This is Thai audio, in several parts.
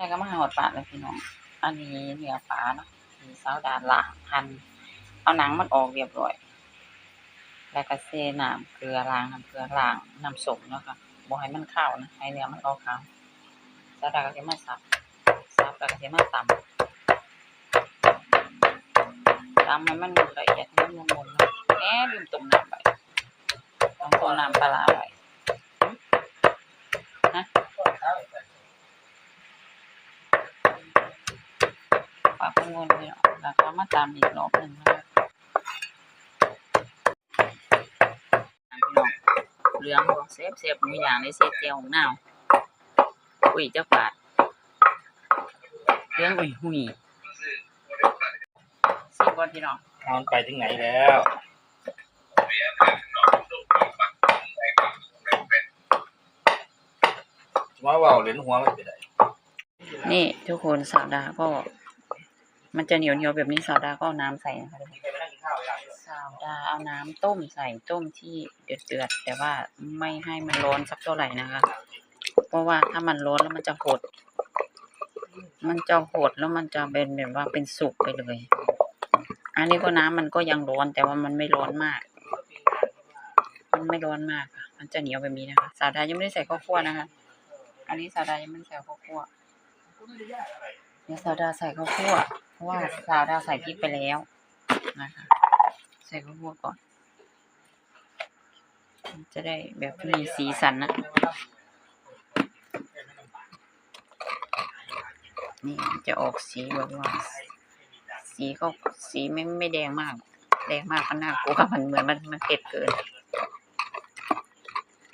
ม่ก็มาหอดปลาเลยพี่น้อง อันนี้เนื้อปลาเนาะมีสาวดานล่างพัน เอาหนังมันออกเรียบร้อย แล้วก็เซน้ำเกลือล้างน้ำเกลือล้างน้ำสมเนาะค่ะบ่ให้มันข้าวนะให้เนื้อมันออกขาวสาวดาก็จะมาสับสับแล้วก็จะมาตำตำให้มันละเอียดให้มันมุนๆเนาะแหน่ลืมต้มน้ำไปต้องต้มน้ำปลาไว้ฮะ ปากงนไปเนาะแล้วก็มาตามอีกรอบหนึ่งนะพี่น้องเหลืองบ่เซฟเซฟหมูย่างในเซฟเจียวของนาวอุ้ยเจักบาทเหลืองอุ้ยหุยสิบวันพี่น้องมันไปถึงไหนแล้วว่าว่าวเหรียญหัวไม่เป็นไรนี่ทุกคนสาวดาห์ก็ มันจะเหนียวเหนียวแบบนี้สาวดาก็เอาน้ำใส่นะคะทุกคนมีใครมานั่งกินข้าวเวลานี้หรอสาวดาเอาน้ำต้มใส่ต้มที่เดือดเดือดแต่ว่าไม่ให้มันร้อนสักเท่าไหร่นะคะ เพราะว่าถ้ามันร้อนแล้วมันจะหด มันจะหดแล้วมันจะเป็นแบบว่าเป็นสุกไปเลย อันนี้ก็น้ำมันก็ยังร้อนแต่ว่ามันไม่ร้อนมาก มันไม่ร้อนมากค่ะ มันจะเหนียวแบบนี้นะคะ สาวดายังไม่ได้ใส่ข้าวคั่วนะคะ อันนี้สาวดายังไม่ได้ใส่ข้าวคั่ว ดี๋ยวสาวดาใส่ข้าวคั่วเพราะว่าสาวดาใส่พริกไปแล้วนะคะ ใส่ข้าวคั่วก่อนมันจะได้แบบมีสีสันนะนี่จะออกสีแบบว่า สีก็สีไม่ไม่แดงมาก แดงมากก็น่ากลัวมันเหมือนมันมันเผ็ดเกิน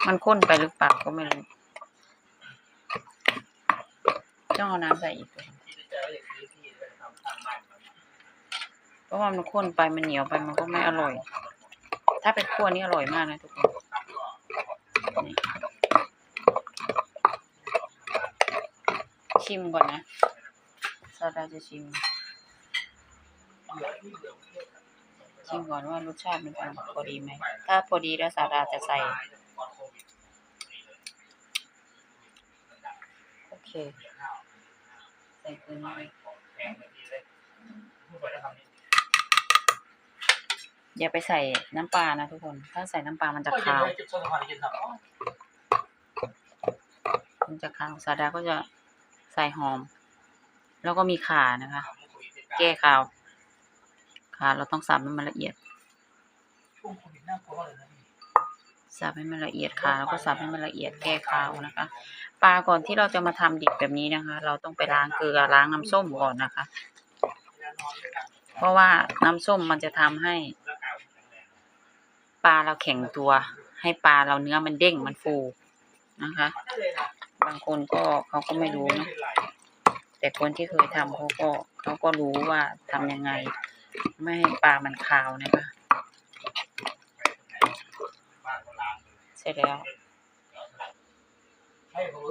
มันข้นไปหรือเปล่าก็ไม่รู้ต้องเอาน้ำใส่อีกตัว เพราะว่ามันข้นไปมันเหนียวไปมันก็ไม่อร่อย ถ้าเป็นคั่วนี่อร่อยมากนะทุกคนชิมก่อนนะซาดาจะชิม ชิมก่อนว่ารสชาติมันพอดีไหม ถ้าพอดีแล้วสาดาจะใส่ โอเค ส่เกลือน้อยอย่าไปใส่น้ำปลานะทุกคน ถ้าใส่น้ำปลามันจะคาว มันจะคาวสาดาก็จะใส่หอม แล้วก็มีข่านะคะ แก้คาว ข่าเราต้องสับให้มันละเอียด สับให้มันละเอียดค่ะแล้วก็สับให้มันละเอียดแก้คาวนะคะ ปลาก่อนที่เราจะมาทำดิบแบบนี้นะคะ เราต้องไปล้างเกลือล้างน้ำส้มก่อนนะคะ เพราะว่าน้ำส้มมันจะทำให้ ปลาเราแข็งตัว ให้ปลาเราเนื้อมันเด้งมันฟูนะคะ บางคนก็เขาก็ไม่รู้เนะแต่คนที่เคยทำเขาก็เขาก็รู้ว่าทำยังไง ไม่ให้ปลามันคาวนะคะ เส ร็จแล้ว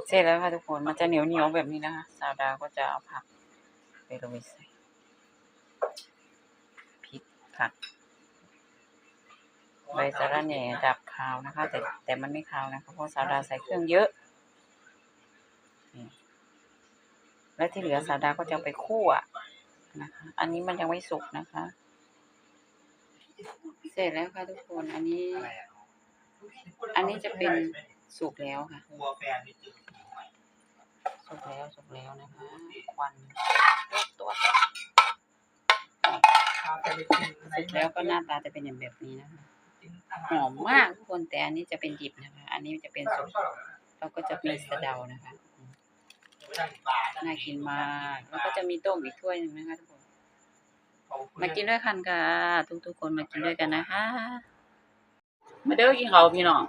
เสร็จแล้วค่ะทุกคน มันจะเหนียวเหนียวๆแบบนี้นะคะ สาวดาวก็จะเอาผักไปโรยใส่พริกผักใบสะระแหน่ดับคาวนะคะ แต่แต่มันไม่คาวนะคะเพราะสาวดาวใส่เครื่องเยอะ และที่เหลือสาวดาวก็จะไปคั่วนะคะ อันนี้มันยังไม่สุกนะคะ เสร็จแล้วค่ะทุกคน อันนี้ อันนี้จะเป็นสุกแล้วค่ะกลัวแฟนไม่เจอสุกแล้วสุกแล้วนะคะควันตัวสุกแล้วก็หน้าตาจะเป็นอย่างแบบนี้นะคะหอมมากทุกคนแต่อันนี้จะเป็นดิบนะคะ อันนี้จะเป็นสุกเราก็จะมีสะเดานะคะอืมน่ากินมากแล้วก็จะมีต้มอีกถ้วยหนึ่งนะคะทุกคนมากินด้วยกันค่ะทุกๆคนมากินด้วยกันนะคะ มาเด้อกินเขาวพี่น้อง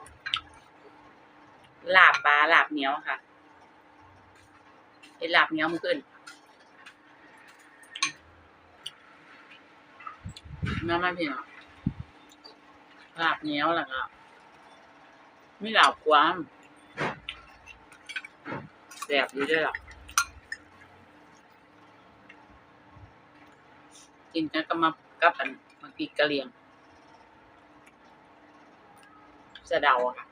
ลาบปลาลาบเหนียวค่ะเป็นลาบเหนียวมันขึ้นมามาพี่น้องลาบเหนียวแล้วก็มีลาบความแสบอยู่ด้วยหรอกินกันก็มากับอันมันปีกกะเหรียง จะเดาค่ะ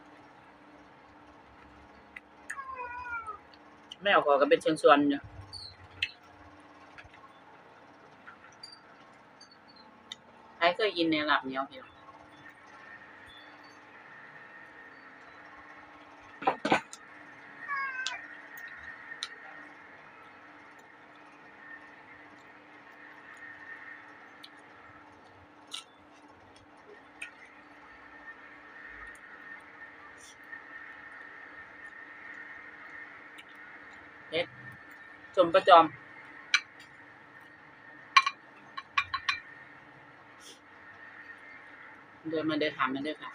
แม่ออกก็เป็นเชิงชวนเนี่ยใครเคยยินในหลับเนี้ยพี่น้อ เผ็ดสมประจอมเดินมาเดินถามมันด้วยค่ะ